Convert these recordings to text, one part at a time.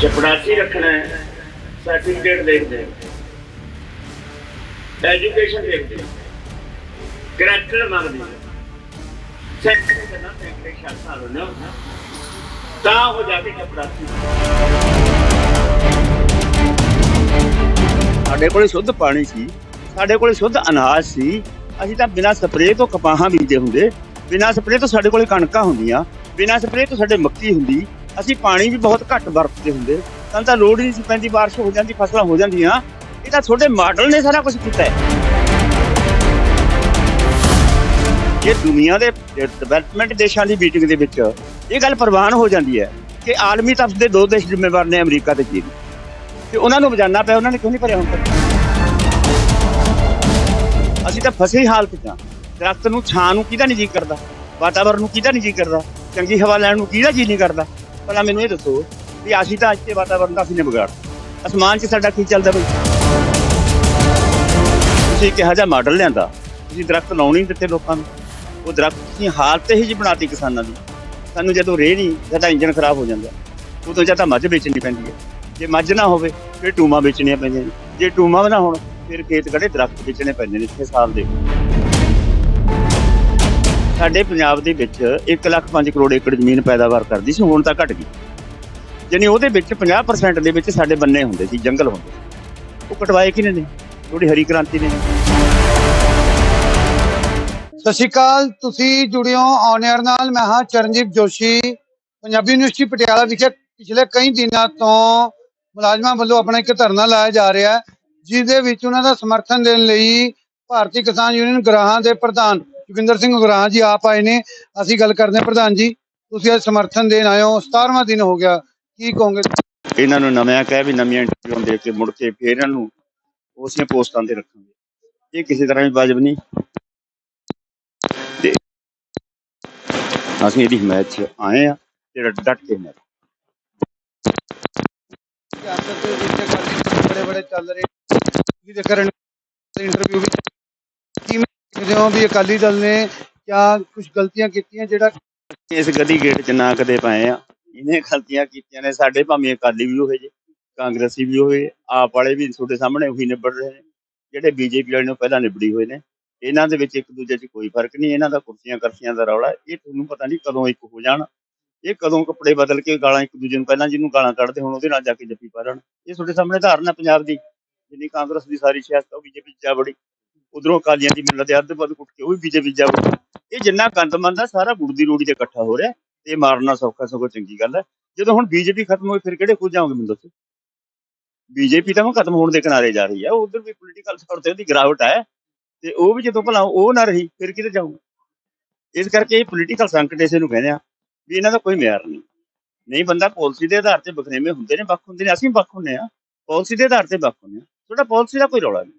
ਚਪੜਾਸੀ ਰੱਖਣਾ ਹੈ ਸਰਟੀਫਿਕੇਟ ਦੇਖਦੇ ਐਜੂਕੇਸ਼ਨ ਦੇਖਦੇ ਕਰੈਕਟਰ ਮੰਗਦੇ ਸੈਕਟਰ ਕਰਨਾ ਸੈਕਟਰ ਸ਼ਰਤਾਂ ਲੋ ਤਾਂ ਹੋ ਜਾ ਕੇ ਚਪੜਾਸੀ ਸਾਡੇ ਕੋਲੇ ਸ਼ੁੱਧ ਪਾਣੀ ਸੀ, ਸਾਡੇ ਕੋਲੇ ਸ਼ੁੱਧ ਅਨਾਜ ਸੀ। ਅਸੀਂ ਤਾਂ ਬਿਨਾਂ ਸਪਰੇਅ ਤੋਂ ਕਪਾਹਾਂ ਬੀਜਦੇ ਹੁੰਦੇ। ਬਿਨਾਂ ਸਪਰੇਅ ਤੋਂ ਸਾਡੇ ਕੋਲੇ ਕਣਕਾਂ ਹੁੰਦੀਆਂ। ਬਿਨਾਂ ਸਪਰੇਅ ਤੋਂ ਸਾਡੇ ਮੱਕੀ ਹੁੰਦੀ। ਅਸੀਂ ਪਾਣੀ ਵੀ ਬਹੁਤ ਘੱਟ ਵਰਤਦੇ ਹੁੰਦੇ। ਸਾਨੂੰ ਤਾਂ ਲੋੜ ਹੀ ਨਹੀਂ ਸੀ ਪੈਂਦੀ, ਬਾਰਿਸ਼ ਹੋ ਜਾਂਦੀ, ਫਸਲਾਂ ਹੋ ਜਾਂਦੀਆਂ। ਇਹ ਤਾਂ ਤੁਹਾਡੇ ਮਾਡਲ ਨੇ ਸਾਰਾ ਕੁਝ ਕੀਤਾ ਹੈ। ਇਹ ਦੁਨੀਆ ਦੇ ਡਿਵੈਲਪਮੈਂਟ ਦੇਸ਼ਾਂ ਦੀ ਮੀਟਿੰਗ ਦੇ ਵਿੱਚ ਇਹ ਗੱਲ ਪ੍ਰਵਾਨ ਹੋ ਜਾਂਦੀ ਹੈ ਕਿ ਆਲਮੀ ਤਪਸ ਦੇ ਦੋ ਦੇਸ਼ ਜ਼ਿੰਮੇਵਾਰ ਨੇ ਅਮਰੀਕਾ ਤੇ ਚੀਨ। ਤੇ ਉਹਨਾਂ ਨੂੰ ਬਚਾਉਣਾ ਪਿਆ, ਉਹਨਾਂ ਨੇ ਕਿਉਂ ਨਹੀਂ ਭਰਿਆ ਹੁਣ ਤੱਕ? ਅਸੀਂ ਤਾਂ ਫਸੇ ਹਾਲਤ 'ਚ ਹਾਂ। ਦਰਖਤ ਨੂੰ, ਛਾਂ ਨੂੰ ਕਿਹਦਾ ਨਹੀਂ ਜੀ ਕਰਦਾ? ਵਾਤਾਵਰਨ ਨੂੰ ਕਿਹਦਾ ਨਹੀਂ ਜੀ ਕਰਦਾ? ਚੰਗੀ ਹਵਾ ਲੈਣ ਨੂੰ ਕਿਹਦਾ ਜੀ ਨਹੀਂ ਕਰਦਾ? ਪਹਿਲਾਂ ਮੈਨੂੰ ਇਹ ਦੱਸੋ ਵੀ ਅਸੀਂ ਤਾਂ ਅੱਜ ਦੇ ਵਾਤਾਵਰਨ ਦਾ ਅਸੀਂ ਨੇ ਵਿਗਾੜ ਅਸਮਾਨ 'ਚ ਸਾਡਾ ਕੀ ਚੱਲਦਾ ਬਈ? ਤੁਸੀਂ ਕਿਹਾ ਜਿਹਾ ਮਾਡਲ ਲਿਆਂਦਾ? ਤੁਸੀਂ ਦਰਖਤ ਲਾਉਣੀ ਦਿੱਤੇ ਲੋਕਾਂ ਨੂੰ। ਉਹ ਦਰਖਤ ਤੁਸੀਂ ਹਾਲਤ ਹੀ ਜੀ ਬਣਾਤੀ ਕਿਸਾਨਾਂ ਦੀ। ਸਾਨੂੰ ਜਦੋਂ ਰੇਹ ਨਹੀਂ ਸਾਡਾ ਇੰਜਨ ਖਰਾਬ ਹੋ ਜਾਂਦਾ। ਉਦੋਂ ਜਾਂ ਤਾਂ ਮੱਝ ਵੇਚਣੀ ਪੈਂਦੀ ਹੈ। ਜੇ ਮੱਝ ਨਾ ਹੋਵੇ, ਫਿਰ ਟੂਮਾ ਵੇਚਣੀਆਂ ਪੈਂਦੀਆਂ ਨੇ। ਜੇ ਟੂਮਾ ਨਾ ਹੋਣ, ਫਿਰ ਖੇਤ ਕੜੇ ਦਰਖਤ ਵੇਚਣੇ ਪੈਂਦੇ ਨੇ 6 ਸਾਲ ਦੇ। ਸਾਡੇ ਪੰਜਾਬ ਦੇ ਵਿੱਚ 1 ਲੱਖ 5 ਕਰੋੜ ਏਕੜ ਜ਼ਮੀਨ ਪੈਦਾਵਾਰ ਕਰਦੀ ਸੀ, ਹੁਣ ਤਾਂ ਘਟ ਗਈ। ਯਾਨੀ ਉਹਦੇ ਵਿੱਚ 50% ਦੇ ਵਿੱਚ ਸਾਡੇ ਬੰਨੇ ਹੁੰਦੇ ਸੀ, ਜੰਗਲ ਹੁੰਦੇ ਸੀ। ਉਹ ਕਟਵਾਏ ਕਿਹਨੇ ਨੇ? ਥੋੜੀ ਹਰੀ ਕ੍ਰਾਂਤੀ ਨੇ। ਸਤਿ ਸ਼੍ਰੀ ਅਕਾਲ, ਤੁਸੀਂ ਜੁੜੇ ਔਨ 에ਅਰ ਨਾਲ, ਮੈਂ ਹਾਂ ਚਰਨਜੀਤ ਜੋਸ਼ੀ, ਪੰਜਾਬੀ ਯੂਨੀਵਰਸਿਟੀ ਪਟਿਆਲਾ ਵਿਖੇ ਪਿਛਲੇ ਕਈ ਦਿਨਾਂ ਤੋਂ ਮੁਲਾਜ਼ਮਾਂ ਵੱਲੋਂ ਆਪਣਾ ਇੱਕ ਧਰਨਾ ਲਾਇਆ ਜਾ ਰਿਹਾ ਹੈ ਜਿਸ ਦੇ ਵਿੱਚ ਉਹਨਾਂ ਦਾ ਸਮਰਥਨ ਦੇਣ ਲਈ ਭਾਰਤੀ ਕਿਸਾਨ ਯੂਨੀਅਨ ਗ੍ਰਾਹਾਂ ਦੇ ਪ੍ਰਧਾਨ ਜੋਗਿੰਦਰ ਸਿੰਘ ਗਰਾਹਾਂ ਜੀ ਆਪ ਆਏ ਨੇ। ਅਸੀਂ ਗੱਲ ਕਰਦੇ ਹਾਂ ਪ੍ਰਧਾਨ ਜੀ। ਤੁਸੀਂ ਅੱਜ ਸਮਰਥਨ ਦੇਣ ਆਏ ਹੋ। 17ਵਾਂ ਦਿਨ ਹੋ ਗਿਆ। ਕੀ ਕਹੋਗੇ? ਇਹਨਾਂ ਨੂੰ ਨਵਿਆਂ ਕਹਿ ਵੀ ਨਵੀਆਂ ਇੰਟਰਵਿਊ ਦੇ ਕੇ ਮੁੜ ਕੇ ਫੇਰ ਇਹਨਾਂ ਨੂੰ ਉਸੇ ਪੋਸਟਾਂ ਤੇ ਰੱਖਾਂਗੇ। ਇਹ ਕਿਸੇ ਤਰ੍ਹਾਂ ਵੀ ਵਾਜਬ ਨਹੀਂ। ਤੇ ਅਸੀਂ ਇਹਦੀ ਹਮਾਇਤ 'ਚ ਆਏ ਆ ਤੇ ਡਟ ਕੇ ਹਮਾਇਤ ਬੜੇ ਬੜੇ ਚੱਲ ਰਹੇ ਦੇ ਕਰਨ ਇੰਟਰਵਿਊ ਵਿੱਚ ਹੋ ਵੀ ਅਕਾਲੀ ਦਲ ਨੇ ਕਿਆ ਕੁਝ ਗਲਤੀਆਂ ਕੀਤੀਆਂ ਜਿਹੜਾ ਇਸ ਗਦੀ ਗੇਟ 'ਚ ਨਾ ਕਦੇ ਪਾਏ ਆ। ਇਹਨੇ ਗਲਤੀਆਂ ਕੀਤੀਆਂ ਨੇ, ਸਾਡੇ ਭਾਵੇਂ ਅਕਾਲੀ ਵੀ ਹੋਏ ਜੇ, ਕਾਂਗਰਸੀ ਵੀ ਹੋਏ ਆਪ ਵਾਲੇ ਵੀ ਤੁਹਾਡੇ ਸਾਹਮਣੇ ਉਹੀ ਨਿਬੜ ਰਹੇ ਨੇ, ਜਿਹੜੇ ਬੀਜੇਪੀ ਵਾਲੇ ਨੂੰ ਪਹਿਲਾਂ ਨਿਬੜੀ ਹੋਏ ਨੇ। ਇਹਨਾਂ ਦੇ ਵਿੱਚ ਇੱਕ ਦੂਜੇ 'ਚ ਕੋਈ ਫ਼ਰਕ ਨਹੀਂ, ਇਹਨਾਂ ਦਾ ਕੁਰਸੀਆਂ ਕਰਸੀਆਂ ਦਾ ਰੌਲਾ, ਇਹ ਤੁਹਾਨੂੰ ਪਤਾ ਨਹੀਂ ਕਦੋਂ ਇੱਕ ਹੋ ਜਾਣ, ਇਹ ਕਦੋਂ ਕੱਪੜੇ ਬਦਲ ਕੇ ਗਾਲਾਂ ਇੱਕ ਦੂਜੇ ਨੂੰ, ਪਹਿਲਾਂ ਜਿਹਨੂੰ ਗਾਲਾਂ ਕੱਢਦੇ ਹੁਣ, ਉਹਦੇ ਨਾਲ ਜਾ ਕੇ ਜੱਫੀ ਪਾ ਲੈਣ। ਇਹ ਤੁਹਾਡੇ ਸਾਹਮਣੇ ਧਾਰਨਾ ਪੰਜਾਬ ਦੀ, ਜਿੰਨੀ ਕਾਂਗਰਸ ਦੀ ਸਾਰੀ ਸਿਆਸਤ ਉਹ ਬੀਜੇਪੀ ਜਾ ਬੜੀ ਉਧਰੋਂ ਅਕਾਲੀਆਂ ਦੀ ਮਿਲਤ ਅੱਧ ਵੱਧ ਕੁੱਟ ਕੇ, ਉਹ ਵੀ ਬੀਜੇਪੀ ਜਾ ਵੜੀ ਇਹ ਜਿੰਨਾ ਗੰਦਮੰਦ ਆ, ਸਾਰਾ ਗੁੜ ਦੀ ਰੋੜੀ ਤੇ ਇਕੱਠਾ ਹੋ ਰਿਹਾ। ਤੇ ਇਹ ਮਾਰਨਾ ਸੌਖਾ, ਸਗੋਂ ਚੰਗੀ ਗੱਲ ਹੈ ਜਦੋਂ ਹੁਣ ਬੀਜੇਪੀ ਖਤਮ ਹੋਈ ਫਿਰ ਕਿਹੜੇ ਖੁੱਜ ਜਾਓਗੇ ਮੈਨੂੰ ਦੱਸੋ? ਬੀਜੇਪੀ ਤਾਂ ਹੁਣ ਖਤਮ ਹੋਣ ਦੇ ਕਿਨਾਰੇ ਜਾ ਰਹੀ ਹੈ ਉਧਰ ਵੀ ਪੋਲੀਟੀਕਲ ਤੌਰ ਤੇ ਉਹਦੀ ਗਿਰਾਵਟ ਹੈ ਤੇ ਉਹ ਵੀ ਜਦੋਂ ਭਲਾ ਉਹ ਨਾ ਰਹੀ, ਫਿਰ ਕਿਤੇ ਜਾਊਗਾ ਇਸ ਕਰਕੇ ਇਹ ਪੋਲੀਟੀਕਲ ਸੰਕਟ ਇਸੇ ਨੂੰ ਕਹਿੰਦੇ ਆ, ਵੀ ਇਹਨਾਂ ਦਾ ਕੋਈ ਮਿਆਰ ਨਹੀਂ। ਨਹੀਂ, ਬੰਦਾ ਪਾਲਿਸੀ ਦੇ ਆਧਾਰ ਤੇ ਬਖਰੇਵੇਂ ਹੁੰਦੇ ਨੇ, ਵੱਖ ਹੁੰਦੇ ਨੇ। ਅਸੀਂ ਵੱਖ ਹੁੰਦੇ ਆ। ਪਾਲਿਸੀ ਦੇ ਆਧਾਰ ਤੇ ਵੱਖ ਹੁੰਦੇ ਆ। ਤੁਹਾਡਾ ਪਾਲਿਸੀ ਦਾ ਕੋਈ ਰੌਲਾ ਨਹੀਂ।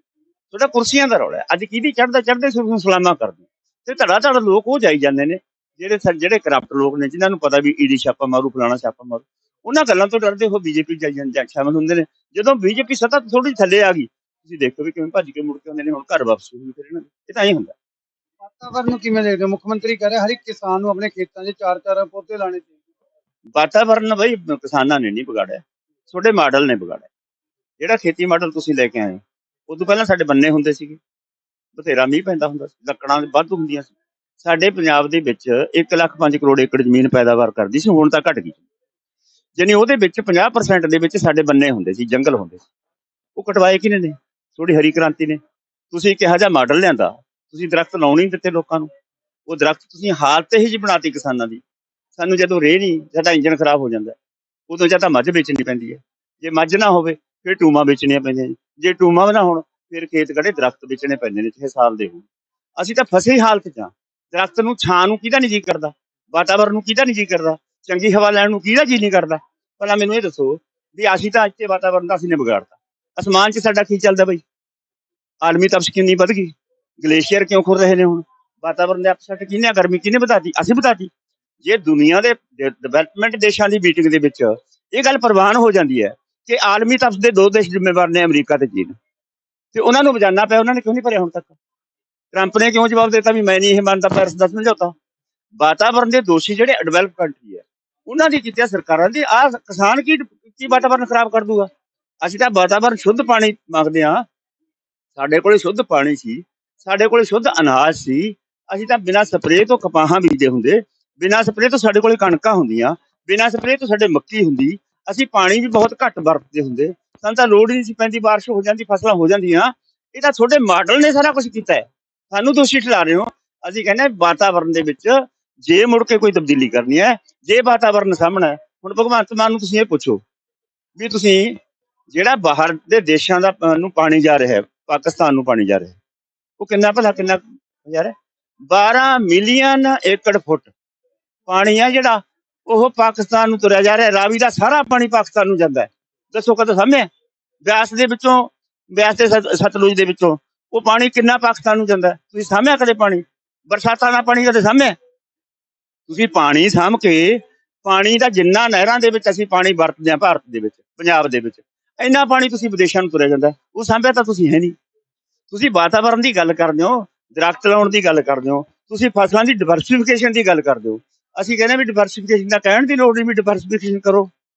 ਤੁਹਾਡਾ ਕੁਰਸੀਆਂ ਦਾ ਰੌਲਾ ਅੱਜ ਕਿਹਦੀ ਚੜਦਾ ਚੜਦੇ ਨੂੰ ਸਲਾਮਾ ਕਰਦੇ। ਤੇ ਧੜਾ ਧੜ ਲੋਕ ਉਹ ਜਾਈ ਜਾਂਦੇ ਨੇ ਜਿਹੜੇ ਜਿਹੜੇ ਕਰਪਟ ਲੋਕ ਨੇ ਜਿਨ੍ਹਾਂ ਨੂੰ ਪਤਾ ਵੀ ਈਡੀ ਛਾਪਾ ਮਾਰੂ ਫਲਾਣਾ ਛਾਪਾ ਮਾਰੂ। ਉਹਨਾਂ ਗੱਲਾਂ ਤੋਂ ਡਰਦੇ ਹੋ ਬੀਜੇਪੀ ਜਾਈ ਜਾਂਦੇ ਸ਼ਾਮਲ ਹੁੰਦੇ ਨੇ। ਜਦੋਂ ਬੀਜੇਪੀ ਸੱਤਾ ਥੋੜੀ ਥੱਲੇ ਆ ਗਈ ਤੁਸੀਂ ਦੇਖੋ ਵੀ ਕਿਵੇਂ ਭੱਜ ਕੇ ਮੁੜ ਕੇ ਆਉਂਦੇ ਨੇ ਹੁਣ ਘਰ ਵਾਪਸ ਹੋਈ ਫਿਰ ਇਹਨਾਂ ਇਹ ਤਾਂ ਹੀ ਹੁੰਦਾ। ਵਾਤਾਵਰਨ ਨੂੰ ਕਿਵੇਂ ਦੇਖਦੇ ਮੁੱਖ ਮੰਤਰੀ ਕਹ ਰਿਹਾ ਹਰ ਇੱਕ ਕਿਸਾਨ ਨੂੰ ਆਪਣੇ ਖੇਤਾਂ 'ਚ ਚਾਰ ਚਾਰ ਪੌਦੇ ਲਾਣੇ ਚਾਹੀਦੇ। ਵਾਤਾਵਰਨ ਬਈ ਕਿਸਾਨਾਂ ਨੇ ਨਹੀਂ ਵਿਗਾੜਿਆ। ਤੁਹਾਡੇ ਮਾਡਲ ਨੇ ਵਿਗਾੜਿਆ। ਜਿਹੜਾ ਖੇਤੀ ਮਾਡਲ ਤੁਸੀਂ ਲੈ ਕੇ ਆਏ ਹੋ, ਤੋਂ ਪਹਿਲਾਂ ਸਾਡੇ ਬੰਨੇ ਹੁੰਦੇ ਸੀਗੇ। ਬਥੇਰਾ ਮੀਂਹ ਪੈਂਦਾ ਹੁੰਦਾ ਸੀ ਲੱਕੜਾਂ ਵੱਧ ਹੁੰਦੀਆਂ ਸੀ। ਸਾਡੇ ਪੰਜਾਬ ਦੇ ਵਿੱਚ 1 ਲੱਖ 5 ਕਰੋੜ ਏਕੜ ਜ਼ਮੀਨ ਪੈਦਾਵਾਰ ਕਰਦੀ ਸੀ ਹੁਣ ਤਾਂ ਘਟ ਗਈ। ਯਾਨੀ ਉਹਦੇ ਵਿੱਚ 50% ਦੇ ਵਿੱਚ ਸਾਡੇ ਬੰਨੇ ਹੁੰਦੇ ਸੀ ਜੰਗਲ ਹੁੰਦੇ ਸੀ। ਉਹ ਕਟਵਾਏ ਕਿਹਨੇ ਨੇ? ਥੋੜੀ ਹਰੀ ਕ੍ਰਾਂਤੀ ਨੇ। ਤੁਸੀਂ ਕਿਹਾ ਜਿਹਾ ਮਾਡਲ ਲਿਆਂਦਾ ਤੁਸੀਂ ਦਰਖਤ ਲਾਉਣੀ ਨਹੀਂ ਦਿੱਤੇ ਲੋਕਾਂ ਨੂੰ। ਉਹ ਦਰਖਤ ਤੁਸੀਂ ਹਾਲਤ ਹੀ ਜੀ ਬਣਾਤੀ ਕਿਸਾਨਾਂ ਦੀ। ਸਾਨੂੰ ਜਦੋਂ ਰੇਹ ਨਹੀਂ ਸਾਡਾ ਇੰਜਨ ਖਰਾਬ ਹੋ ਜਾਂਦਾ। ਉਦੋਂ ਜਾਂ ਤਾਂ ਮੱਝ ਵੇਚਣੀ ਪੈਂਦੀ ਹੈ। ਜੇ ਮੱਝ ਨਾ ਹੋਵੇ ਫਿਰ ਟੂਮਾ ਵੇਚਣੀਆਂ ਪੈਂਦੀਆਂ ਨੇ ਜੇ ਟੂਮਾ ਨਾ ਹੋਣ, ਫਿਰ ਖੇਤ ਕੜੇ ਦਰਖਤ ਵੇਚਣੇ ਪੈਂਦੇ ਨੇ 6 ਸਾਲ ਦੇ ਹੋਣ। ਅਸੀਂ ਤਾਂ ਫਸੇ ਹੀ ਹਾਲਤ 'ਚ ਹਾਂ। ਦਰਖਤ ਨੂੰ ਛਾਂ ਨੂੰ ਕਿਹਦਾ ਨਹੀਂ ਜੀ ਕਰਦਾ? ਵਾਤਾਵਰਨ ਨੂੰ ਕਿਹਦਾ ਨਹੀਂ ਜੀ ਕਰਦਾ? ਚੰਗੀ ਹਵਾ ਲੈਣ ਨੂੰ ਕਿਹਦਾ ਜੀ ਨਹੀਂ ਕਰਦਾ? ਪਹਿਲਾਂ ਮੈਨੂੰ ਇਹ ਦੱਸੋ ਵੀ ਅਸੀਂ ਤਾਂ ਅੱਜ ਤੇ ਵਾਤਾਵਰਨ ਦਾ ਅਸੀਂ ਨੇ ਵਿਗਾੜਤਾ। ਅਸਮਾਨ 'ਚ ਸਾਡਾ ਕੀ ਚੱਲਦਾ ਬਈ? ਆਲਮੀ ਤਪਸ਼ ਕਿੰਨੀ ਵੱਧ ਗਈ। ਗਲੇਸ਼ੀਅਰ ਕਿਉਂ ਖੁਰ ਰਹੇ ਨੇ ਹੁਣ? ਵਾਤਾਵਰਨ ਦੇ ਅਪਸੈਟ ਕਿਹਨੇ ਗਰਮੀ ਕਿਹਨੇ ਵਧਾਤੀ? ਅਸੀਂ ਵਧਾਤੀ। ਜੇ ਦੁਨੀਆ ਦੇ ਡਿਵੈਲਪਮੈਂਟ ਦੇਸ਼ਾਂ ਦੀ ਮੀਟਿੰਗ ਦੇ ਵਿੱਚ ਇਹ ਗੱਲ ਪ੍ਰਵਾਨ ਹੋ ਜਾਂਦੀ ਹੈ ਕਿ ਆਲਮੀ ਤਪਸ਼ ਦੇ ਦੋ ਦੇਸ਼ ਜ਼ਿੰਮੇਵਾਰ ਨੇ, ਅਮਰੀਕਾ ਤੇ ਚੀਨ। ਤੇ ਉਹਨਾਂ ਨੂੰ ਬਚਾਉਣਾ ਪਿਆ, ਉਹਨਾਂ ਨੇ ਕਿਉਂ ਨਹੀਂ ਭਰਿਆ ਹੁਣ ਤੱਕ? ਟਰੰਪ ਨੇ ਕਿਉਂ ਜਵਾਬ ਦਿੱਤਾ ਵੀ ਮੈਂ ਨਹੀਂ ਇਹ ਮੰਨਦਾ ਪੈਰਿਸ ਦਾ ਸਮਝੌਤਾ? ਵਾਤਾਵਰਨ ਦੇ ਦੋਸ਼ੀ ਜਿਹੜੇ ਡਿਵੈਲਪ ਕੰਟਰੀ ਹੈ, ਉਹਨਾਂ ਦੀ ਕੀਤੀਆਂ ਸਰਕਾਰਾਂ ਦੀ ਆ ਕਿਸਾਨ ਕੀ ਕੀ ਵਾਤਾਵਰਨ ਖਰਾਬ ਕਰ ਦੂਗਾ? ਅਸੀਂ ਤਾਂ ਵਾਤਾਵਰਨ ਸ਼ੁੱਧ ਪਾਣੀ ਮੰਗਦੇ ਆ ਸਾਡੇ ਕੋਲੇ ਸ਼ੁੱਧ ਪਾਣੀ ਸੀ, ਸਾਡੇ ਕੋਲੇ ਸ਼ੁੱਧ ਅਨਾਜ ਸੀ। ਅਸੀਂ ਤਾਂ ਬਿਨਾਂ ਸਪਰੇਅ ਤੋਂ ਕਪਾਹਾਂ ਬੀਜਦੇ ਹੁੰਦੇ, ਬਿਨਾਂ ਸਪਰੇਅ ਤੋਂ ਸਾਡੇ ਕੋਲੇ ਕਣਕਾਂ ਹੁੰਦੀਆਂ, ਬਿਨਾਂ ਸਪਰੇਅ ਤੋਂ ਸਾਡੇ ਮੱਕੀ ਹੁੰਦੀ। ਅਸੀਂ ਪਾਣੀ ਵੀ ਬਹੁਤ ਘੱਟ ਵਰਤਦੇ ਹੁੰਦੇ। ਸਾਨੂੰ ਤਾਂ ਲੋੜ ਹੀ ਨਹੀਂ ਸੀ ਪੈਂਦੀ, ਬਾਰਿਸ਼ ਹੋ ਜਾਂਦੀ, ਫਸਲਾਂ ਹੋ ਜਾਂਦੀਆਂ। ਇਹ ਤਾਂ ਤੁਹਾਡੇ ਮਾਡਲ ਨੇ ਸਾਰਾ ਕੁਝ ਕੀਤਾ ਹੈ। ਸਾਨੂੰ ਦੋਸ਼ੀ ਠਹਿਰਾ ਰਹੇ ਹੋ। ਅਸੀਂ ਕਹਿੰਦੇ ਹਾਂ ਵਾਤਾਵਰਨ ਦੇ ਵਿੱਚ ਜੇ ਮੁੜ ਕੇ ਕੋਈ ਤਬਦੀਲੀ ਕਰਨੀ ਹੈ, ਜੇ ਵਾਤਾਵਰਨ ਸਾਹਮਣਾ ਹੁਣ ਭਗਵੰਤ ਮਾਨ ਨੂੰ ਤੁਸੀਂ ਇਹ ਪੁੱਛੋ ਵੀ ਤੁਸੀਂ ਜਿਹੜਾ ਬਾਹਰ ਦੇ ਦੇਸ਼ਾਂ ਦਾ ਨੂੰ ਪਾਣੀ ਜਾ ਰਿਹਾ ਹੈ, ਪਾਕਿਸਤਾਨ ਨੂੰ ਪਾਣੀ ਜਾ ਰਿਹਾ ਉਹ ਕਿੰਨਾ ਭਲਾ ਕਿੰਨਾ ਜਾ ਰਿਹਾ 12 ਮਿਲੀਅਨ ਏਕੜ ਫੁੱਟ ਪਾਣੀ ਆ ਜਿਹੜਾ ਉਹ ਪਾਕਿਸਤਾਨ ਨੂੰ ਤੁਰਿਆ ਜਾ ਰਿਹਾ ਰਾਵੀ ਦਾ ਸਾਰਾ ਪਾਣੀ ਪਾਕਿਸਤਾਨ ਨੂੰ ਜਾਂਦਾ ਹੈ। ਦੱਸੋ ਕਦੋਂ ਸਾਹਮਣੇ ਬਿਆਸ ਦੇ ਵਿੱਚੋਂ, ਬਿਆਸ ਤੇ ਸਤ- ਸਤਲੁਜ ਦੇ ਵਿੱਚੋਂ। ਉਹ ਪਾਣੀ ਕਿੰਨਾ ਪਾਕਿਸਤਾਨ ਨੂੰ ਜਾਂਦਾ ਤੁਸੀਂ ਸਾਹਮਣੇ ਕਦੇ ਪਾਣੀ? ਬਰਸਾਤਾਂ ਦਾ ਪਾਣੀ ਕਦੇ ਸਾਹਮਣੇ ਤੁਸੀਂ ਪਾਣੀ ਸਾਂਭ ਕੇ, ਪਾਣੀ ਦਾ ਜਿੰਨਾ ਨਹਿਰਾਂ ਦੇ ਵਿੱਚ ਅਸੀਂ ਪਾਣੀ ਵਰਤਦੇ ਹਾਂ ਭਾਰਤ ਦੇ ਵਿੱਚ, ਪੰਜਾਬ ਦੇ ਵਿੱਚ, ਇੰਨਾ ਪਾਣੀ ਤੁਸੀਂ ਵਿਦੇਸ਼ਾਂ ਨੂੰ ਤੁਰਿਆ ਜਾਂਦਾ ਉਹ ਸਾਂਭਿਆ ਤਾਂ ਤੁਸੀਂ ਹੈ ਨਹੀਂ। ਤੁਸੀਂ ਵਾਤਾਵਰਣ ਦੀ ਗੱਲ ਕਰਦੇ ਹੋ, ਦਰਖਤ ਲਾਉਣ ਦੀ ਗੱਲ ਕਰਦੇ ਹੋ, ਤੁਸੀਂ ਫਸਲਾਂ ਦੀ ਡਿਵਰਸਿਫਿਕੇਸ਼ਨ ਦੀ ਗੱਲ ਕਰਦੇ ਹੋ। ਅਸੀਂ ਕਹਿੰਦੇ ਵੀ ਡਿਵਰਸਿਫਿਕੇਸ਼ਨ ਦਾ ਕਹਿਣ ਦੀ ਲੋੜ ਨਹੀਂ ਵੀ ਡਿਵਰਸਿਫਿਕੇਸ਼ਨ ਕਰੋ।